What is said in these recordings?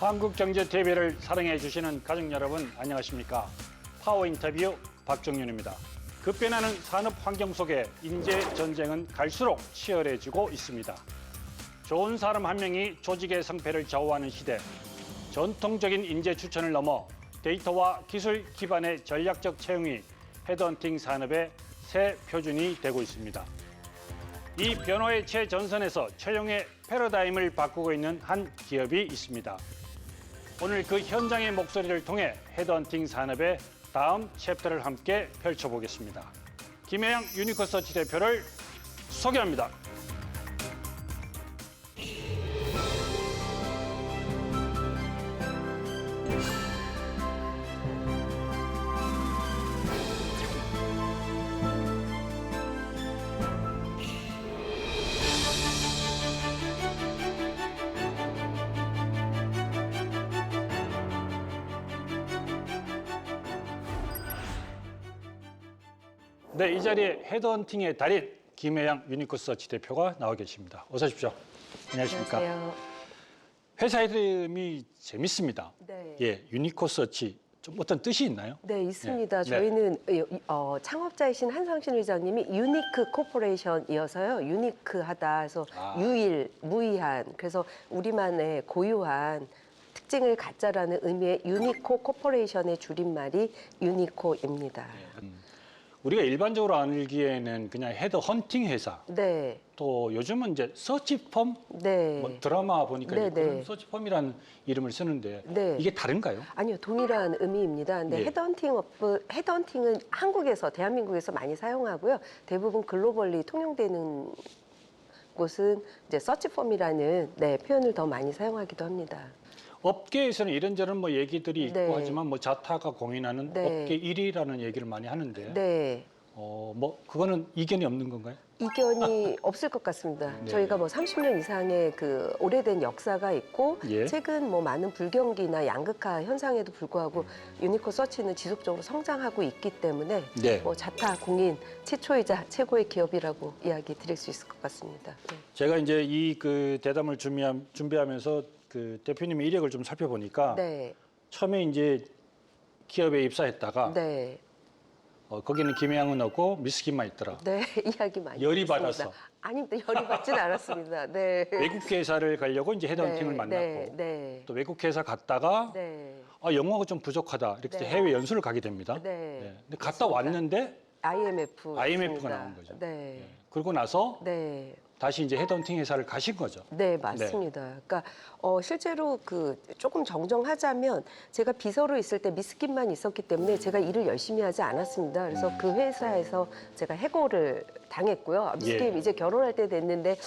한국경제TV를 사랑해 주시는 가족 여러분 안녕하십니까? 파워 인터뷰 박정윤입니다. 급변하는 산업 환경 속에 인재 전쟁은 갈수록 치열해지고 있습니다. 좋은 사람 한 명이 조직의 성패를 좌우하는 시대, 전통적인 인재 추천을 넘어 데이터와 기술 기반의 전략적 채용이 헤드헌팅 산업의 새 표준이 되고 있습니다. 이 변화의 최전선에서 채용의 패러다임을 바꾸고 있는 한 기업이 있습니다. 오늘 그 현장의 목소리를 통해 헤드헌팅 산업의 다음 챕터를 함께 펼쳐보겠습니다. 김혜영 유니커서치 대표를 소개합니다. 네, 이 자리에 헤드헌팅의 달인 김혜영 유니커서치 대표가 나와 계십니다. 어서 오십시오. 안녕하십니까? 안녕하세요. 회사 이름이 재밌습니다. 네. 예, 유니커서치 좀 어떤 뜻이 있나요? 네, 있습니다. 네. 저희는 어, 창업자이신 한상신 회장님이 유니크 코퍼레이션이어서요. 유니크하다. 그래서 아. 유일, 무의한. 그래서 우리만의 고유한 특징을 갖자라는 의미의 유니코 코퍼레이션의 줄임말이 유니코입니다. 음, 우리가 일반적으로 알기에는 그냥 헤드 헌팅 회사 네. 또 요즘은 이제 서치펌 네. 뭐 드라마 보니까 네, 이제 그런 네. 서치펌이라는 이름을 쓰는데 네. 이게 다른가요? 아니요, 동일한 의미입니다. 근데 예. 헤드헌팅 업, 헤드헌팅은 한국에서, 대한민국에서 많이 사용하고요. 대부분 글로벌리 통용되는 곳은 이제 서치펌이라는 네, 표현을 더 많이 사용하기도 합니다. 업계에서는 이런저런 뭐 얘기들이 있고 네. 하지만 뭐 자타가 공인하는 네. 업계 1위라는 얘기를 많이 하는데 네. 어, 뭐 그거는 이견이 없는 건가요? 이견이 없을 것 같습니다. 네. 저희가 뭐 30년 이상의 그 오래된 역사가 있고 예. 최근 뭐 많은 불경기나 양극화 현상에도 불구하고 유니코 서치는 지속적으로 성장하고 있기 때문에 네. 뭐 자타 공인 최초이자 최고의 기업이라고 이야기 드릴 수 있을 것 같습니다. 네. 제가 이제 이 그 대담을 준비함, 준비하면서 그 대표님의 이력을 좀 살펴보니까 네. 처음에 이제 기업에 입사했다가 네. 어, 거기는 김혜영은 없고 미스킨만 있더라. 네. 이야기 많이 열이 듣습니다. 받아서. 아닙니다. 열이 받진 않았습니다. 네. 외국 회사를 가려고 이제 헤드헌팅을 네, 만났고 네. 네. 또 외국 회사 갔다가 네. 아, 영어가 좀 부족하다 이렇게 네. 해외 연수를 가게 됩니다. 네. 근데 갔다 왔는데 IMF. IMF가. 나온 거죠. 네. 그러고 나서 네. 다시 이제 헤드헌팅 회사를 가신 거죠. 네, 맞습니다. 그러니까 어, 실제로 그 조금 정정하자면 제가 비서로 있을 때 미스킨만 있었기 때문에 제가 일을 열심히 하지 않았습니다. 그래서 그 회사에서 제가 해고를 당했고요. 미스킨 예. 이제 결혼할 때 됐는데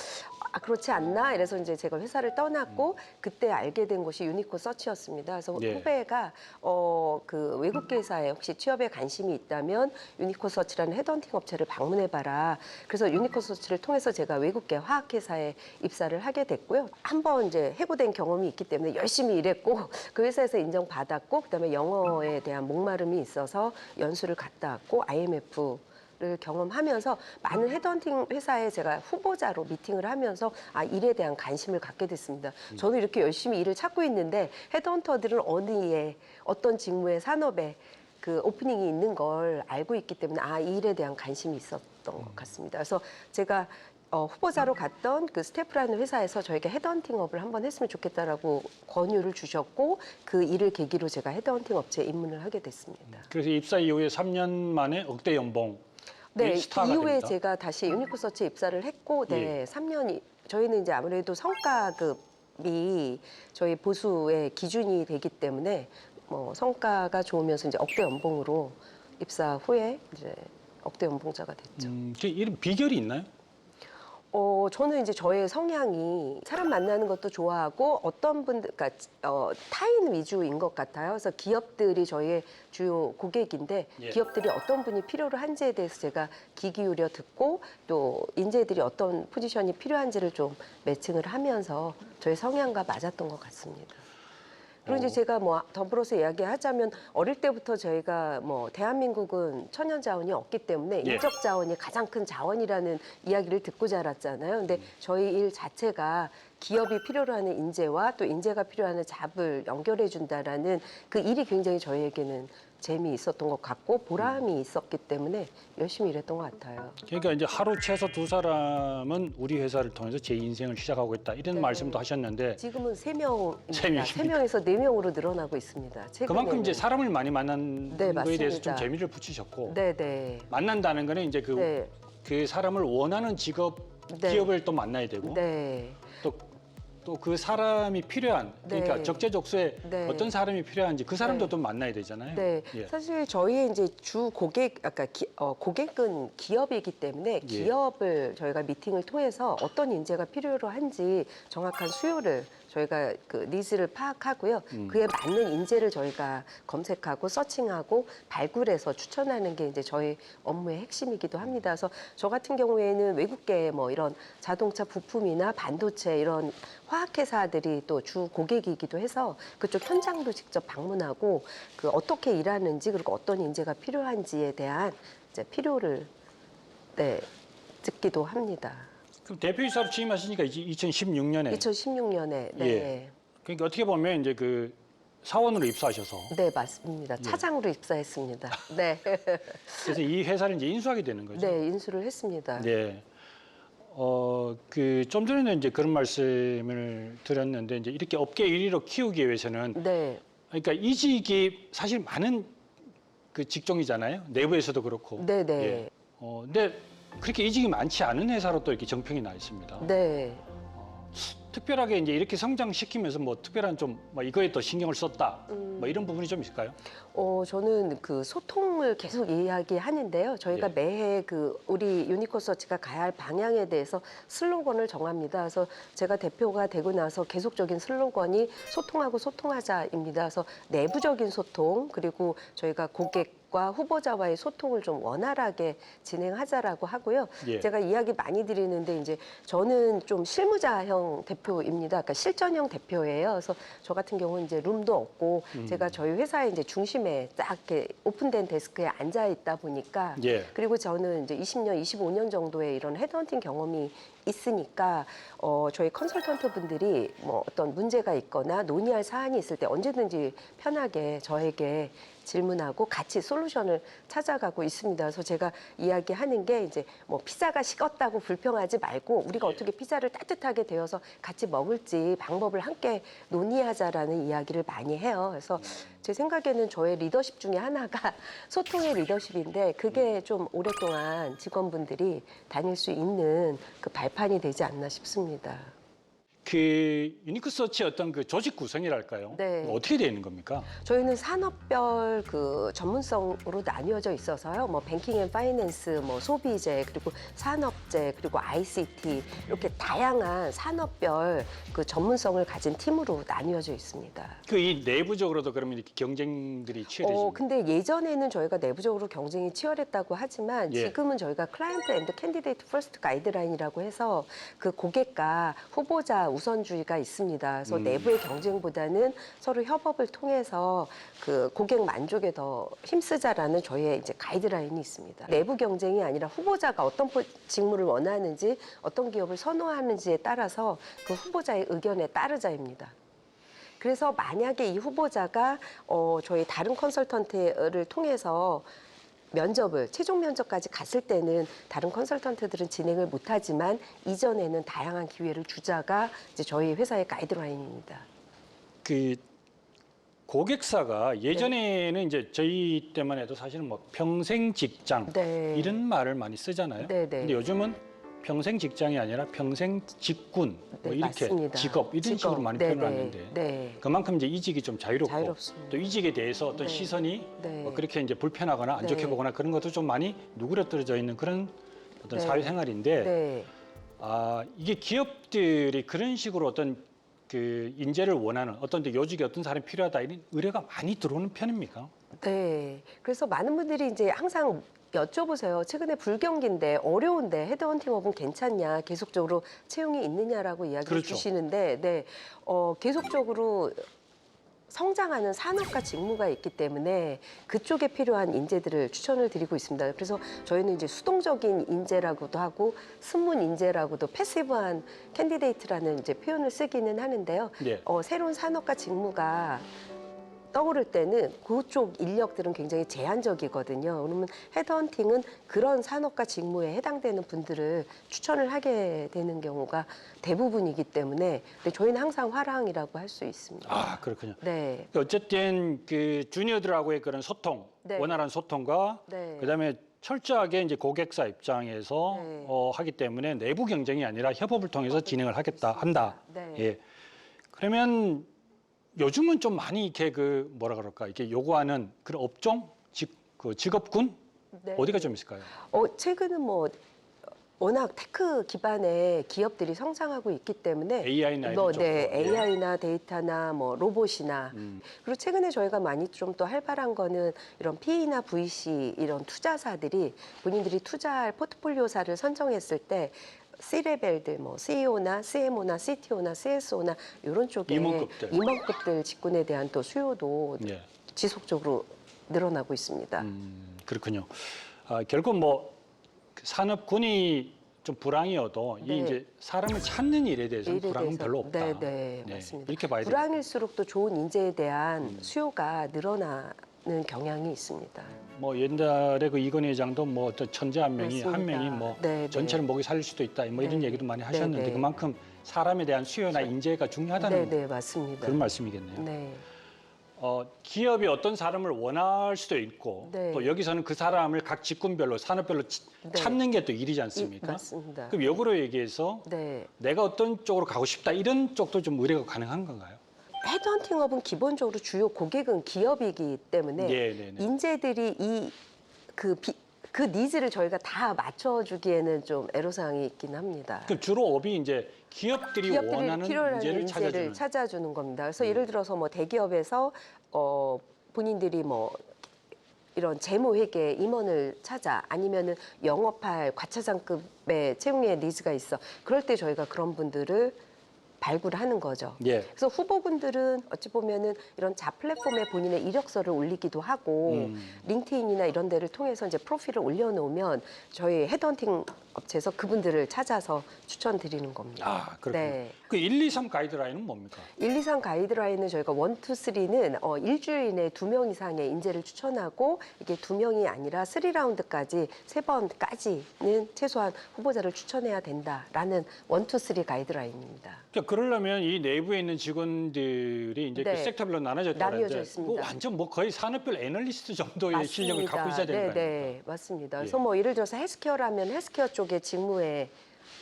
아, 그렇지 않나? 이래서 이제 제가 회사를 떠났고 그때 알게 된 곳이 유니코 서치였습니다. 그래서 예. 후배가 어, 그 외국 회사에 혹시 취업에 관심이 있다면 유니코 서치라는 헤드헌팅 업체를 방문해 봐라. 그래서 유니코 서치를 통해서 제가 외국계 화학 회사에 입사를 하게 됐고요. 한 번 이제 해고된 경험이 있기 때문에 열심히 일했고 그 회사에서 인정받았고 그다음에 영어에 대한 목마름이 있어서 연수를 갔다 왔고 IMF 를 경험하면서 많은 헤드헌팅 회사에 제가 후보자로 미팅을 하면서 아 일에 대한 관심을 갖게 됐습니다. 저도 이렇게 열심히 일을 찾고 있는데 헤드헌터들은 어디에 어떤 직무의 산업에 그 오프닝이 있는 걸 알고 있기 때문에 아 이 일에 대한 관심이 있었던 것 같습니다. 그래서 제가 어, 후보자로 갔던 그 스태프라는 회사에서 저에게 헤드헌팅업을 한번 했으면 좋겠다라고 권유를 주셨고 그 일을 계기로 제가 헤드헌팅 업체에 입문을 하게 됐습니다. 그래서 입사 이후에 3년 만에 억대 연봉 네, 이후에 됩니다. 제가 다시 유니코 서치에 입사를 했고, 네, 예. 삼 3년이 저희는 이제 아무래도 성과급이 저희 보수의 기준이 되기 때문에 뭐 성과가 좋으면서 이제 억대 연봉으로 입사 후에 이제 억대 연봉자가 됐죠. 음, 그 이런 비결이 있나요? 어, 저는 이제 저의 성향이 사람 만나는 것도 좋아하고 어떤 분들, 그러니까 어, 타인 위주인 것 같아요. 그래서 기업들이 저희의 주요 고객인데 예. 기업들이 어떤 분이 필요로 한지에 대해서 제가 귀 기울여 듣고 또 인재들이 어떤 포지션이 필요한지를 좀 매칭을 하면서 저의 성향과 맞았던 것 같습니다. 그리고 이제 어. 제가 뭐 더불어서 이야기하자면 어릴 때부터 저희가 뭐 대한민국은 천연 자원이 없기 때문에 예. 인적 자원이 가장 큰 자원이라는 이야기를 듣고 자랐잖아요. 근데 저희 일 자체가 기업이 필요로 하는 인재와 또 인재가 필요하는 잡을 연결해 준다라는 그 일이 굉장히 저희에게는 재미 있었던 것 같고 보람이 있었기 때문에 열심히 일했던 것 같아요. 그러니까 이제 하루 최소 두 사람은 우리 회사를 통해서 제 인생을 시작하고 있다 이런 네. 말씀도 하셨는데 지금은 세명입니 세다 명입니다. 세 명에서 네 명으로 늘어나고 있습니다. 그만큼 이제 최근에는. 사람을 많이 만난 네, 거에 대해서 좀 맞습니다. 재미를 붙이셨고 네, 네. 만난다는 거는 이제 그, 네. 그 사람을 원하는 직업 네. 기업을 또 만나야 되고 네. 또또그 사람이 필요한 그러니까 네. 적재적소에 네. 어떤 사람이 필요한지 그 사람도 네. 또 만나야 되잖아요. 네, 예. 사실 저희의 이제 주 고객, 아까 기, 어, 고객은 기업이기 때문에 예. 기업을 저희가 미팅을 통해서 어떤 인재가 필요로 한지 정확한 수요를 저희가 그 니즈를 파악하고요. 음. 그에 맞는 인재를 저희가 검색하고 서칭하고 발굴해서 추천하는 게 이제 저희 업무의 핵심이기도 합니다. 그래서 저 같은 경우에는 외국계 뭐 이런 자동차 부품이나 반도체 이런 화학회사들이 또 주 고객이기도 해서 그쪽 현장도 직접 방문하고 그 어떻게 일하는지 그리고 어떤 인재가 필요한지에 대한 이제 필요를 네 듣기도 합니다. 그럼 대표이사로 취임하시니까 이제 2016년에 2016년에 네. 예. 그러니까 어떻게 보면 이제 그 사원으로 입사하셔서 네 맞습니다. 차장으로 입사했습니다. 네, 그래서 이 회사를 이제 인수하게 되는 거죠. 네 인수를 했습니다. 네. 어, 그 좀 전에는 이제 그런 말씀을 드렸는데 이제 이렇게 업계 1위로 키우기 위해서는 네, 그러니까 이직이 사실 많은 그 직종이잖아요. 내부에서도 그렇고. 네, 네, 예. 어, 근데 그렇게 이직이 많지 않은 회사로 또 이렇게 정평이 나 있습니다. 네. 어, 특별하게 이제 이렇게 성장시키면서 뭐 특별한 좀 뭐 이거에 또 신경을 썼다. 음. 뭐 이런 부분이 좀 있을까요? 어, 저는 그 소통을 계속 이야기하는데요. 저희가 예. 매해 그 우리 유니코 서치가 가야 할 방향에 대해서 슬로건을 정합니다. 그래서 제가 대표가 되고 나서 계속적인 슬로건이 소통하고 소통하자입니다. 그래서 내부적인 소통 그리고 저희가 고객 과 후보자와의 소통을 좀 원활하게 진행하자라고 하고요. 예. 제가 이야기 많이 드리는데 이제 저는 좀 실무자형 대표입니다. 그러니까 실전형 대표예요. 그래서 저 같은 경우는 이제 룸도 없고 음. 제가 저희 회사의 이제 중심에 딱 이렇게 오픈된 데스크에 앉아 있다 보니까 예. 그리고 저는 이제 20년, 25년 정도의 이런 헤드헌팅 경험이 있으니까 어, 저희 컨설턴트 분들이 뭐 어떤 문제가 있거나 논의할 사안이 있을 때 언제든지 편하게 저에게 질문하고 같이 솔루션을 찾아가고 있습니다. 그래서 제가 이야기하는 게 이제 뭐 피자가 식었다고 불평하지 말고 우리가 어떻게 피자를 따뜻하게 데워서 같이 먹을지 방법을 함께 논의하자라는 이야기를 많이 해요. 그래서 제 생각에는 저의 리더십 중에 하나가 소통의 리더십인데 그게 좀 오랫동안 직원분들이 다닐 수 있는 그 발 판이 되지 않나 싶습니다. 그 유니크 서치 어떤 그 조직 구성이랄까요? 네. 어떻게 되어 있는 겁니까? 저희는 산업별 그 전문성으로 나뉘어져 있어서요. 뭐 뱅킹 앤 파이낸스, 뭐 소비재, 그리고 산업재, 그리고 ICT 이렇게 다양한 산업별 그 전문성을 가진 팀으로 나뉘어져 있습니다. 그 이 내부적으로도 그러면 이렇게 경쟁들이 치열해집니다. 어, 근데 예전에는 저희가 내부적으로 경쟁이 치열했다고 하지만 예. 지금은 저희가 클라이언트 앤드 캔디데이트 퍼스트 가이드라인이라고 해서 그 고객과 후보자 우선주의가 있습니다. 그래서 음. 내부의 경쟁보다는 서로 협업을 통해서 그 고객 만족에 더 힘쓰자라는 저희의 이제 가이드라인이 있습니다. 내부 경쟁이 아니라 후보자가 어떤 포- 직무를 원하는지 어떤 기업을 선호하는지에 따라서 그 후보자의 의견에 따르자입니다. 그래서 만약에 이 후보자가 어, 저희 다른 컨설턴트를 통해서 면접을 최종 면접까지 갔을 때는 다른 컨설턴트들은 진행을 못하지만 이전에는 다양한 기회를 주자가 이제 저희 회사의 가이드라인입니다. 그 고객사가 예전에는 이제 저희 때만 해도 사실은 뭐 평생 직장 네. 이런 말을 많이 쓰잖아요. 네, 네. 근데 요즘은 평생 직장이 아니라 평생 직군 뭐 네, 이렇게 맞습니다. 직업 이런 직업. 식으로 많이 네, 네. 하는데 네. 그만큼 이제 이직이 좀 자유롭고 자유롭습니다. 또 이직에 대해서 어떤 네. 시선이 네. 뭐 그렇게 이제 불편하거나 안 네. 좋게 보거나 그런 것도 좀 많이 누그러뜨려져 있는 그런 어떤 네. 사회생활인데 네. 아 이게 기업들이 그런 식으로 어떤 그 인재를 원하는 어떤 데 요직에 어떤 사람이 필요하다 이런 의뢰가 많이 들어오는 편입니까? 네. 그래서 많은 분들이 이제 항상 여쭤보세요. 최근에 불경기인데 어려운데 헤드헌팅업은 괜찮냐? 계속적으로 채용이 있느냐라고 이야기를 그렇죠. 주시는데, 네. 어, 계속적으로 성장하는 산업과 직무가 있기 때문에 그쪽에 필요한 인재들을 추천을 드리고 있습니다. 그래서 저희는 이제 수동적인 인재라고도 하고 순문 인재라고도 패시브한 캔디데이트라는 이제 표현을 쓰기는 하는데요. 네. 어, 새로운 산업과 직무가 떠오를 때는 그쪽 인력들은 굉장히 제한적이거든요. 그러면 헤드헌팅은 그런 산업과 직무에 해당되는 분들을 추천을 하게 되는 경우가 대부분이기 때문에 근데 저희는 항상 화랑이라고 할 수 있습니다. 아 그렇군요. 네. 어쨌든 그 주니어들하고의 그런 소통, 네. 원활한 소통과 네. 그다음에 철저하게 이제 고객사 입장에서 네. 어, 하기 때문에 내부 경쟁이 아니라 협업을 통해서 진행을 하겠다 한다. 네. 예. 그러면 요즘은 좀 많이 이렇게 그 뭐라 그럴까 이렇게 요구하는 그런 업종, 직, 그 직업군 네. 어디가 좀 있을까요? 어, 최근은 뭐 워낙 테크 기반의 기업들이 성장하고 있기 때문에 AI나 이런 뭐, 쪽으로. 네, 예. AI나 데이터나 뭐 로봇이나 음. 그리고 최근에 저희가 많이 좀또 활발한 거는 이런 P나 VC 이런 투자사들이 본인들이 투자할 포트폴리오사를 선정했을 때 C레벨들 뭐 CEO나 CMO나 CTO나 CSO나 이런 쪽에 임원급들. 임원급들 직군에 대한 또 수요도 예. 지속적으로 늘어나고 있습니다. 음, 그렇군요. 아, 결국 뭐그 산업군이 좀 불황이어도 네. 이 이제 사람을 찾는 일에 대해서는 일에 불황은 대해서- 별로 없다. 네, 네, 맞습니다. 이렇게 봐야 돼요. 불황일수록 또 좋은 인재에 대한 음. 수요가 늘어나 는 경향이 있습니다. 뭐 옛날에 그 이건희 회장도 뭐 어떤 천재 한 명이 한 맞습니다. 명이 뭐 네, 네. 전체를 먹이 살릴 수도 있다. 뭐 이런 네. 얘기도 많이 네, 하셨는데 네. 그만큼 사람에 대한 수요나 인재가 중요하다는 네, 네, 맞습니다. 그런 말씀이겠네요. 네. 어, 기업이 어떤 사람을 원할 수도 있고 네. 또 여기서는 그 사람을 각 직군별로 산업별로 치- 네. 찾는 게 또 일이지 이- 않습니까? 맞습니다. 그럼 역으로 얘기해서 네. 내가 어떤 쪽으로 가고 싶다 이런 쪽도 좀 의뢰가 가능한 건가요? 헤드헌팅업은 기본적으로 주요 고객은 기업이기 때문에 네, 네, 네. 인재들이 이그 그 니즈를 저희가 다 맞춰주기에는 좀 애로사항이 있긴 합니다. 그럼 주로 업이 이제 기업들이, 기업들이 원하는 필요로 인재를 하는 찾아주는. 인재를 찾아주는 겁니다. 그래서 음. 예를 들어서 뭐 대기업에서 어 본인들이 뭐 이런 재무회계 임원을 찾아 아니면은 영업할 과차장급의 채용의 니즈가 있어. 그럴 때 저희가 그런 분들을 발굴하는 거죠. 예. 그래서 후보군들은 어찌 보면은 이런 자 플랫폼에 본인의 이력서를 올리기도 하고 음. 링크인이나 이런 데를 통해서 이제 프로필을 올려놓으면 저희 헤드헌팅 업체에서 그분들을 찾아서 추천드리는 겁니다. 아, 그렇군요. 네. 그 1, 2, 3 가이드라인은 뭡니까? 1, 2, 3 가이드라인은 저희가 1, 2, 3는 어, 일주일 이내에 두 명 이상의 인재를 추천하고 이게 두 명이 아니라 3라운드까지 세 번까지는 최소한 후보자를 추천해야 된다라는 1, 2, 3 가이드라인입니다. 그러니까 그러려면 이 내부에 있는 직원들이 이제 네. 그 섹터별로 나눠져 나뉘어져 있습니다. 완전 뭐 거의 산업별 애널리스트 정도의 실력을 갖고 있어야 되는 네, 거예요. 네, 맞습니다. 예. 그래서 뭐 예를 들어서 헬스케어라면 헬스케어 쪽의 직무에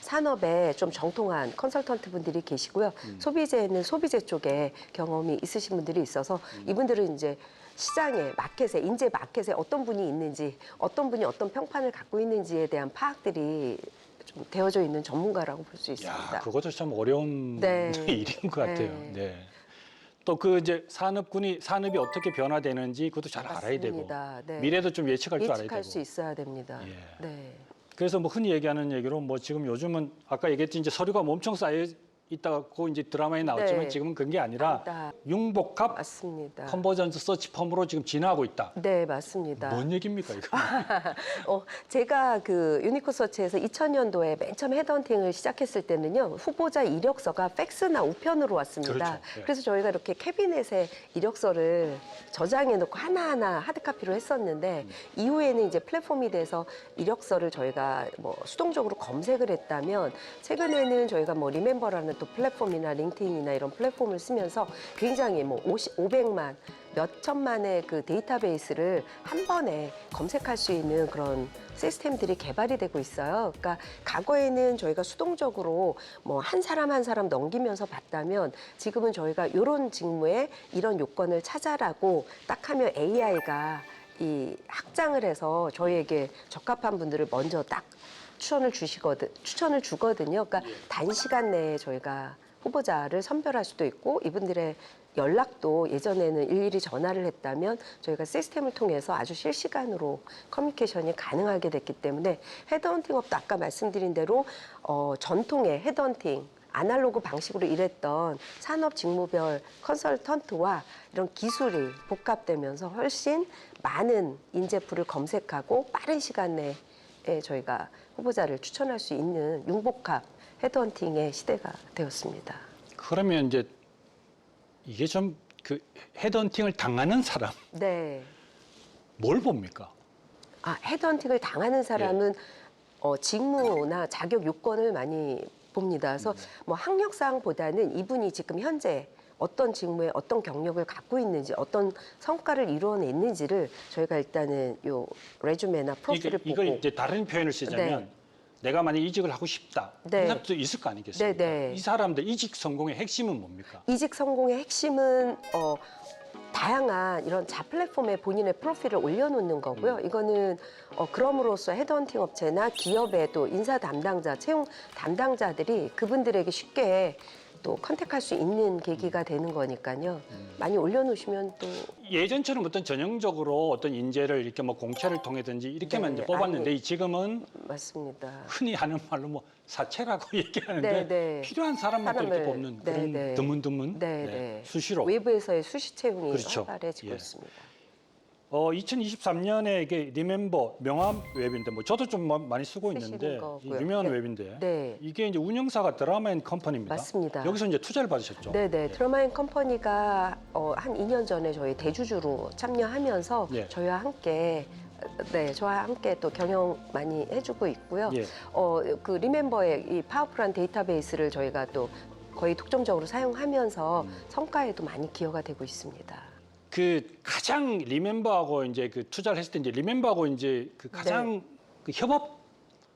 산업에 좀 정통한 컨설턴트 분들이 계시고요. 음. 소비재는 소비재 쪽에 경험이 있으신 분들이 있어서 음. 이분들은 이제 시장에 마켓에 인재 마켓에 어떤 분이 있는지 어떤 분이 어떤 평판을 갖고 있는지에 대한 파악들이 좀 되어져 있는 전문가라고 볼 수 있습니다. 야, 그것도 참 어려운 네. 일인 것 같아요. 네. 네. 또 그 이제 산업군이 산업이 어떻게 변화되는지 그것도 잘 알아야 되고 맞습니다. 네. 미래도 좀 예측할 줄 알아야 예측할 되고. 수 있어야 됩니다. 예. 네. 그래서 뭐 흔히 얘기하는 얘기로 뭐 지금 요즘은 아까 얘기했지 이제 서류가 엄청 쌓여 있다고 이제 드라마에 나왔지만 네. 지금은 그런 게 아니라 아니다. 융복합 맞습니다. 컨버전스 서치 펌으로 지금 진화하고 있다. 네, 맞습니다. 뭔 얘기입니까 이거? 어, 제가 그 유니코 서치에서 2000년도에 맨 처음 헤드헌팅을 시작했을 때는요, 후보자 이력서가 팩스나 우편으로 왔습니다. 그렇죠. 예. 그래서 저희가 이렇게 캐비넷에 이력서를 저장해 놓고 하나하나 하드카피로 했었는데, 이후에는 이제 플랫폼이 돼서 이력서를 저희가 뭐 수동적으로 검색을 했다면, 최근에는 저희가 뭐 리멤버라는 또 플랫폼이나 링크인이나 이런 플랫폼을 쓰면서 굉장히 뭐 50, 500만, 몇 천만의 그 데이터베이스를 한 번에 검색할 수 있는 그런 시스템들이 개발이 되고 있어요. 그러니까 과거에는 저희가 수동적으로 뭐 한 사람 한 사람 넘기면서 봤다면 지금은 저희가 이런 직무에 이런 요건을 찾아라고 딱 하면 AI가 이 확장을 해서 저희에게 적합한 분들을 먼저 딱 추천을 주시거든 추천을 주거든요. 그러니까 단시간 내에 저희가 후보자를 선별할 수도 있고 이분들의 연락도 예전에는 일일이 전화를 했다면 저희가 시스템을 통해서 아주 실시간으로 커뮤니케이션이 가능하게 됐기 때문에 헤드헌팅업도 아까 말씀드린 대로 어, 전통의 헤드헌팅 아날로그 방식으로 일했던 산업 직무별 컨설턴트와 이런 기술이 복합되면서 훨씬 많은 인재풀을 검색하고 빠른 시간 내에 저희가 후보자를 추천할 수 있는 융복합 헤드헌팅의 시대가 되었습니다. 그러면 이제 이게 좀 그 헤드헌팅을 당하는 사람 네. 뭘 봅니까? 아, 헤드헌팅을 당하는 사람은 예. 어, 직무나 자격 요건을 많이 봅니다. 그래서 뭐 학력상보다는 이분이 지금 현재 어떤 직무에 어떤 경력을 갖고 있는지 어떤 성과를 이루어냈는지를 저희가 일단은 요 레주메나 프로필을 이게, 이걸 보고 이제 다른 표현을 쓰자면 네. 내가 만약 이직을 하고 싶다 네. 그런 사람도 있을 거 아니겠습니까? 네, 네. 이 사람들 이직 성공의 핵심은 뭡니까? 이직 성공의 핵심은 어, 다양한 이런 자 플랫폼에 본인의 프로필을 올려놓는 거고요. 음. 이거는 어, 그럼으로써 헤드헌팅 업체나 기업의 또 인사 담당자, 채용 담당자들이 그분들에게 쉽게 또 컨택할 수 있는 계기가 되는 거니까요. 음. 많이 올려놓으시면 또 예전처럼 어떤 전형적으로 어떤 인재를 이렇게 뭐 공채를 통해든지 이렇게만 네, 이제 뽑았는데 아니. 지금은 맞습니다. 흔히 하는 말로 뭐 사채라고 얘기하는데 네, 네. 필요한 사람만 또 이렇게 사람을, 뽑는 네, 그런 네. 드문드문 네, 네. 수시로 외부에서의 수시 채용이 그렇죠. 활발해지고 예. 있습니다. 어, 2023년에 이게 리멤버 명함 웹인데 뭐 저도 좀뭐 많이 쓰고 있는데 이. 유명한 네. 웹인데 네. 이게 이제 운영사가 드라마앤 컴퍼니입니다. 맞습니다. 여기서 이제 투자를 받으셨죠? 네 네 드라마인 컴퍼니가 어, 한 2년 전에 저희 대주주로 참여하면서 예. 저희와 함께 네 저와 함께 또 경영 많이 해주고 있고요. 예. 어 그 리멤버의 이 파워풀한 데이터베이스를 저희가 또 거의 독점적으로 사용하면서 음. 성과에도 많이 기여가 되고 있습니다. 그 가장 리멤버하고 이제 그 투자를 했을 때 이제 리멤버하고 이제 그 가장 그 협업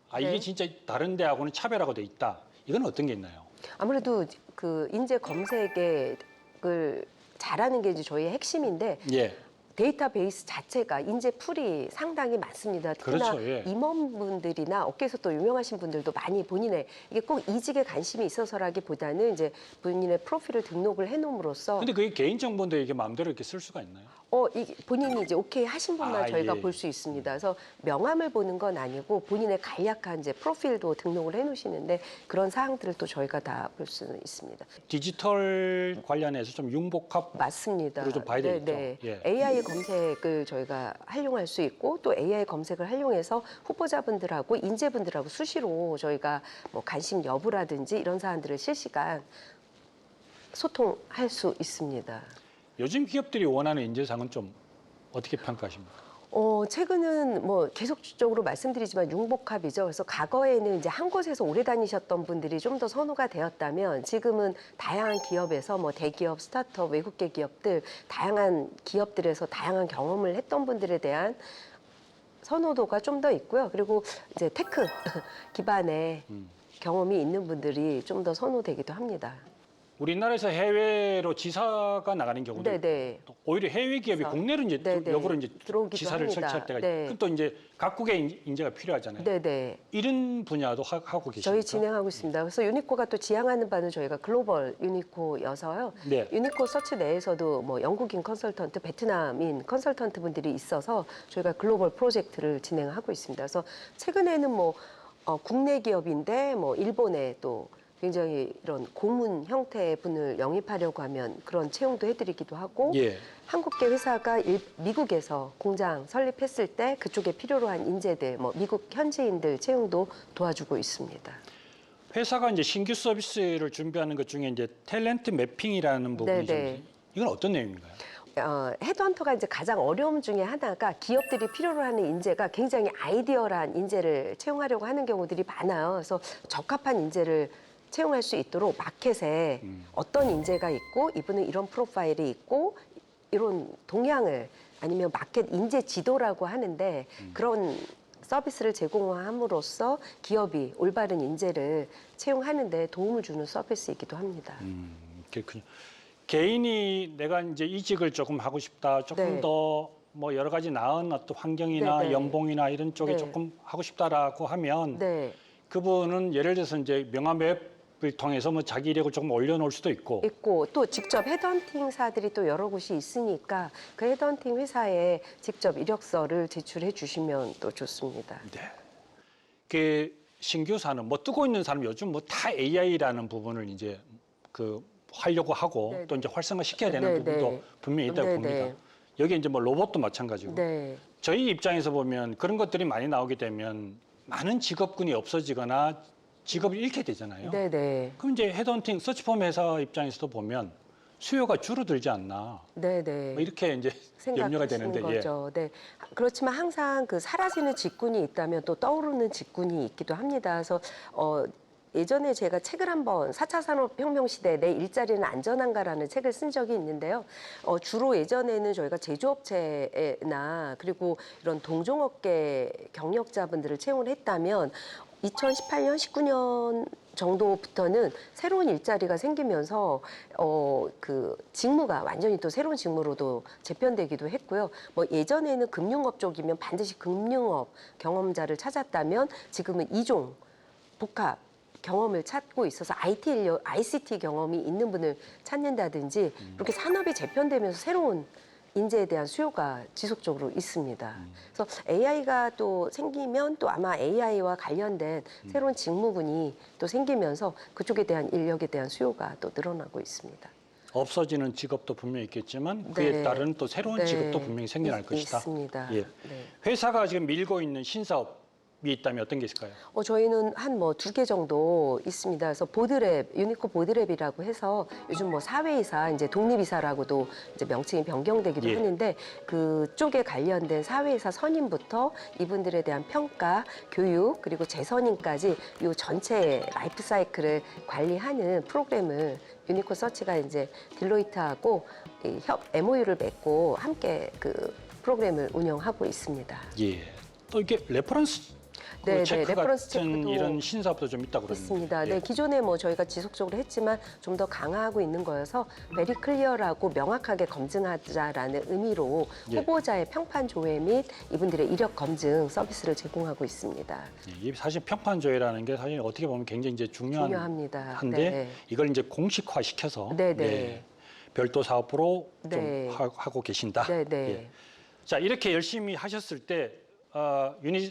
아 이게 네. 진짜 다른 데하고는 차별화가 돼 있다. 이건 어떤 게 있나요? 아무래도 그 인재 검색을 잘하는 게 이제 저희의 핵심인데 예. 데이터베이스 자체가 인재 풀이 상당히 많습니다. 특히나 그렇죠, 예. 임원분들이나 업계에서 또 유명하신 분들도 많이 본인의 이게 꼭 이직에 관심이 있어서라기보다는 이제 본인의 프로필을 등록을 해놓음으로써 근데 그게 개인 정보인데 이게 마음대로 이렇게 쓸 수가 있나요? 어, 이 본인이 이제 오케이 하신 분만 아, 저희가 예. 볼 수 있습니다. 그래서 명함을 보는 건 아니고 본인의 간략한 이제 프로필도 등록을 해놓으시는데 그런 사항들을 또 저희가 다 볼 수는 있습니다. 디지털 관련해서 좀 융복합 맞습니다. 좀 봐야 네, 되겠죠. 네. 예. AI 검색을 저희가 활용할 수 있고 또 AI 검색을 활용해서 후보자분들하고 인재분들하고 수시로 저희가 뭐 관심 여부라든지 이런 사안들을 실시간 소통할 수 있습니다. 요즘 기업들이 원하는 인재상은 좀 어떻게 평가하십니까? 어, 최근은 뭐 계속적으로 말씀드리지만 융복합이죠. 그래서 과거에는 이제 한 곳에서 오래 다니셨던 분들이 좀 더 선호가 되었다면 지금은 다양한 기업에서 뭐 대기업, 스타트업, 외국계 기업들, 다양한 기업들에서 다양한 경험을 했던 분들에 대한 선호도가 좀 더 있고요. 그리고 이제 테크 기반의 음. 경험이 있는 분들이 좀 더 선호되기도 합니다. 우리나라에서 해외로 지사가 나가는 경우도 네, 네. 또 오히려 해외 기업이 그래서- 국내로 이제 네, 또 네. 역으로 이제 들어오기도 지사를 합니다. 설치할 때가 네. 그럼 또 이제 각국의 인- 인재가 필요하잖아요. 네, 네. 이런 분야도 하, 고 계십니까? 저희 진행하고 있습니다. 그래서 유니코가 또 지향하는 바는 저희가 글로벌 유니코여서요. 네. 유니코 서치 내에서도 뭐 영국인 컨설턴트, 베트남인 컨설턴트 분들이 있어서 저희가 글로벌 프로젝트를 진행하고 있습니다. 그래서 최근에는 뭐 어, 국내 기업인데 뭐 일본에 또 굉장히 이런 고문 형태의 분을 영입하려고 하면 그런 채용도 해드리기도 하고 예. 한국계 회사가 일- 미국에서 공장 설립했을 때 그쪽에 필요로 한 인재들, 뭐 미국 현지인들 채용도 도와주고 있습니다. 회사가 이제 신규 서비스를 준비하는 것 중에 이제 탤런트 매핑이라는 부분이 좀 네. 이건 어떤 내용인가요? 어, 헤드헌터가 이제 가장 어려움 중에 하나가 기업들이 필요로 하는 인재가 굉장히 아이디어란 인재를 채용하려고 하는 경우들이 많아요. 그래서 적합한 인재를 채용할 수 있도록 마켓에 음. 어떤 인재가 있고 이분은 이런 프로파일이 있고 이런 동향을 아니면 마켓 인재 지도라고 하는데 음. 그런 서비스를 제공함으로써 기업이 올바른 인재를 채용하는데 도움을 주는 서비스이기도 합니다. 음, 그렇군요. 개인이 내가 이제 이직을 조금 하고 싶다, 조금 네. 더 뭐 여러 가지 나은 어떤 환경이나 네, 네. 연봉이나 이런 쪽에 네. 조금 하고 싶다라고 하면 네. 그분은 예를 들어서 이제 명함 앱을 통해서 뭐 자기 이력을 조금 올려놓을 수도 있고 있고 또 직접 헤드헌팅사들이 또 여러 곳이 있으니까 그 헤드헌팅 회사에 직접 이력서를 제출해 주시면 또 좋습니다. 네. 그 신규 산업, 뭐 뜨고 있는 산업 요즘 뭐 다 AI라는 부분을 이제 그 하려고 하고 네, 또 이제 활성화 시켜야 되는 네, 부분도 네. 분명히 있다고 네, 봅니다. 네. 여기 이제 뭐 로봇도 마찬가지고 네. 저희 입장에서 보면 그런 것들이 많이 나오게 되면 많은 직업군이 없어지거나 직업을 잃게 되잖아요. 네, 네. 그럼 이제 헤드헌팅 서치폼 회사 입장에서도 보면 수요가 줄어들지 않나 네, 네. 뭐 이렇게 이제 염려가 생각하시는 되는데 예. 거죠. 네. 그렇지만 항상 그 사라지는 직군이 있다면 또 떠오르는 직군이 있기도 합니다. 그래서 어 예전에 제가 책을 한번 4차 산업혁명 시대 내 일자리는 안전한가라는 책을 쓴 적이 있는데요. 어, 주로 예전에는 저희가 제조업체나 그리고 이런 동종업계 경력자분들을 채용을 했다면 2018년, 19년 정도부터는 새로운 일자리가 생기면서 어 그 직무가 완전히 또 새로운 직무로도 재편되기도 했고요. 뭐 예전에는 금융업 쪽이면 반드시 금융업 경험자를 찾았다면 지금은 이종 복합 경험을 찾고 있어서 IT 인력, ICT 경험이 있는 분을 찾는다든지 이렇게 산업이 재편되면서 새로운 인재에 대한 수요가 지속적으로 있습니다. 그래서 AI가 또 생기면 또 아마 AI와 관련된 새로운 직무군이 또 생기면서 그쪽에 대한 인력에 대한 수요가 또 늘어나고 있습니다. 없어지는 직업도 분명히 있겠지만 그에 네. 따른 또 새로운 네. 직업도 분명히 생겨날 있- 것이다. 있습니다. 예. 네. 회사가 지금 밀고 있는 신사업이 있다면 어떤 게 있을까요? 어, 저희는 한 뭐 두 개 정도 있습니다. 그래서 보드랩, 유니코 보드랩이라고 해서 요즘 뭐 사회이사, 이제 독립이사라고도 이제 명칭이 변경되기도 예. 하는데 그쪽에 관련된 사회이사 선임부터 이분들에 대한 평가, 교육, 그리고 재선임까지 요 전체 라이프 사이클을 관리하는 프로그램을 유니코 서치가 이제 딜로이트하고 이 협 MOU를 맺고 함께 그 프로그램을 운영하고 있습니다. 예. 또 이게 레퍼런스 그 네, 네, 체크 레퍼런스 같은 체크도 이런 신사업도 좀 있다고 그러는데. 있습니다. 예. 네, 기존에 뭐 저희가 지속적으로 했지만 좀 더 강화하고 있는 거여서 베리 클리어라고 명확하게 검증하자라는 의미로 예. 후보자의 평판 조회 및 이분들의 이력 검증 서비스를 제공하고 있습니다. 예, 이게 사실 평판 조회라는 게 사실 어떻게 보면 굉장히 이제 중요한 중요합니다. 한데 네. 이걸 이제 공식화 시켜서 네, 네. 별도 사업으로 네. 좀 하- 하고 계신다. 네, 네. 예. 자 이렇게 열심히 하셨을 때 어, 유니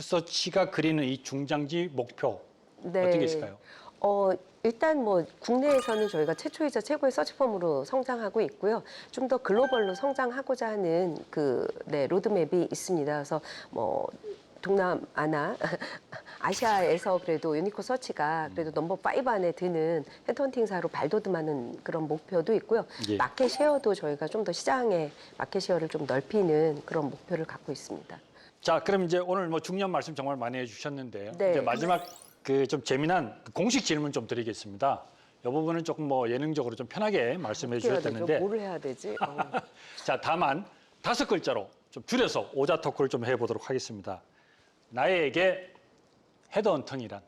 서치가 그리는 이 중장기 목표 네. 어떤 게 있을까요? 어, 일단 뭐 국내에서는 저희가 최초이자 최고의 서치펌으로 성장하고 있고요. 좀 더 글로벌로 성장하고자 하는 그 네, 로드맵이 있습니다. 그래서 뭐 동남아나 아시아에서 그래도 유니코 서치가 그래도 넘버 파이브 안에 드는 헤드헌팅사로 발돋움하는 그런 목표도 있고요. 예. 마켓 쉐어도 저희가 좀 더 시장의 마켓 쉐어를 좀 넓히는 그런 목표를 갖고 있습니다. 자, 그럼 이제 오늘 뭐 중요한 말씀 정말 많이 해주셨는데 네. 이제 마지막 그 좀 재미난 공식 질문 좀 드리겠습니다. 이 부분은 조금 뭐 예능적으로 좀 편하게 말씀해 어떻게 해야 되죠? 주셨다는데, 뭘 해야 되지? 어. 자 다만 다섯 글자로 좀 줄여서 오자 토크를 좀 해보도록 하겠습니다. 나에게 헤드헌팅이란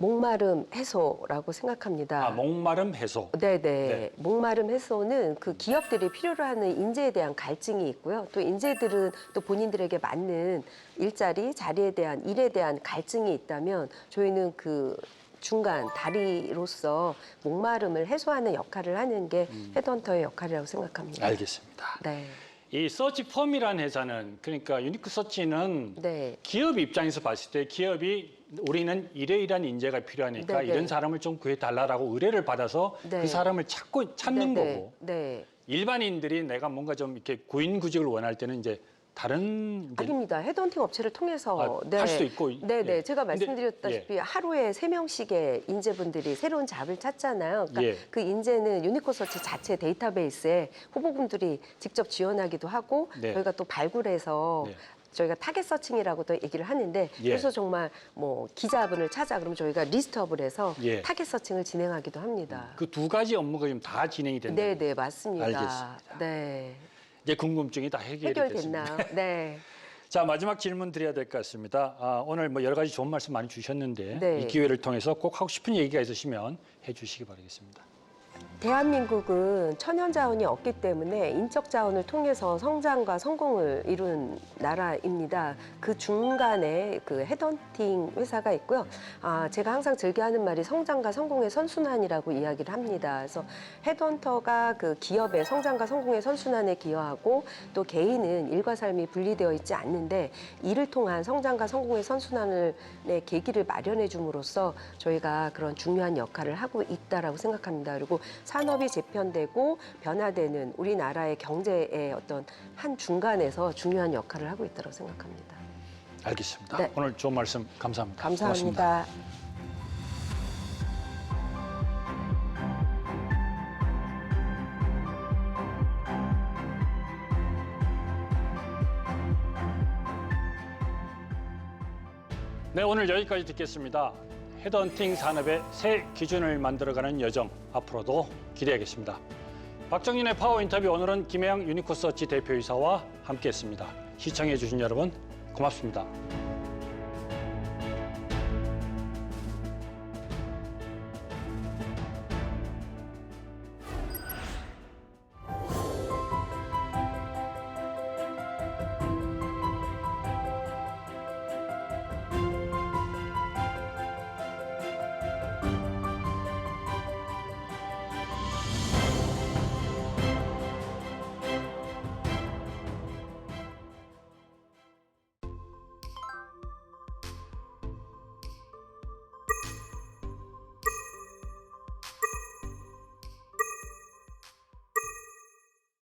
목마름 해소라고 생각합니다. 아, 목마름 해소. 네네. 네. 목마름 해소는 그 기업들이 필요로 하는 인재에 대한 갈증이 있고요. 또 인재들은 또 본인들에게 맞는 일자리, 자리에 대한 일에 대한 갈증이 있다면 저희는 그 중간 다리로서 목마름을 해소하는 역할을 하는 게 헤드헌터의 역할이라고 생각합니다. 음. 알겠습니다. 네. 이 서치펌이라는 회사는 그러니까 유니크 서치는 네. 기업 입장에서 봤을 때 기업이 우리는 이러이러한 인재가 필요하니까 네네. 이런 사람을 좀 구해달라고 의뢰를 받아서 네. 그 사람을 찾고 찾는 네, 거고 네. 일반인들이 내가 뭔가 좀 이렇게 구인 구직을 원할 때는 이제 다른 이제 아닙니다. 헤드헌팅 업체를 통해서 아, 할 수도 있고, 네, 네. 예. 제가 근데, 말씀드렸다시피 하루에 세 명씩의 인재분들이 새로운 잡을 찾잖아요. 그러니까 예. 그 인재는 유니코 서치 자체 데이터베이스에 후보분들이 직접 지원하기도 하고 네. 저희가 또 발굴해서 네. 저희가 타겟 서칭이라고도 얘기를 하는데 예. 그래서 정말 뭐 기자분을 찾아 그러면 저희가 리스트업을 해서 예. 타겟 서칭을 진행하기도 합니다. 그 두 가지 업무가 지금 다 진행이 된다. 네, 네, 맞습니다. 알겠습니다. 네. 이제 궁금증이 다 해결이 됐습니다. 해결됐나요? 네. 자 마지막 질문 드려야 될 것 같습니다. 아, 오늘 뭐 여러 가지 좋은 말씀 많이 주셨는데 네. 이 기회를 통해서 꼭 하고 싶은 얘기가 있으시면 해주시기 바라겠습니다. 대한민국은 천연 자원이 없기 때문에 인적 자원을 통해서 성장과 성공을 이룬 나라입니다. 그 중간에 그 헤던팅 회사가 있고요. 아, 제가 항상 즐겨 하는 말이 성장과 성공의 선순환이라고 이야기를 합니다. 그래서 헤던터가 그 기업의 성장과 성공의 선순환에 기여하고 또 개인은 일과 삶이 분리되어 있지 않는데 이를 통한 성장과 성공의 선순환을 의 계기를 마련해 줌으로써 저희가 그런 중요한 역할을 하고 있다라고 생각합니다. 그리고 산업이 재편되고 변화되는 우리나라의 경제의 어떤 한 중간에서 중요한 역할을 하고 있다고 생각합니다. 알겠습니다. 네. 오늘 좋은 말씀 감사합니다. 고맙습니다. 감사합니다. 네, 오늘 여기까지 듣겠습니다. 헤드헌팅 산업의 새 기준을 만들어가는 여정 앞으로도 기대하겠습니다. 박정인의 파워 인터뷰 오늘은 김혜영 유니코서치 대표이사와 함께했습니다. 시청해주신 여러분 고맙습니다.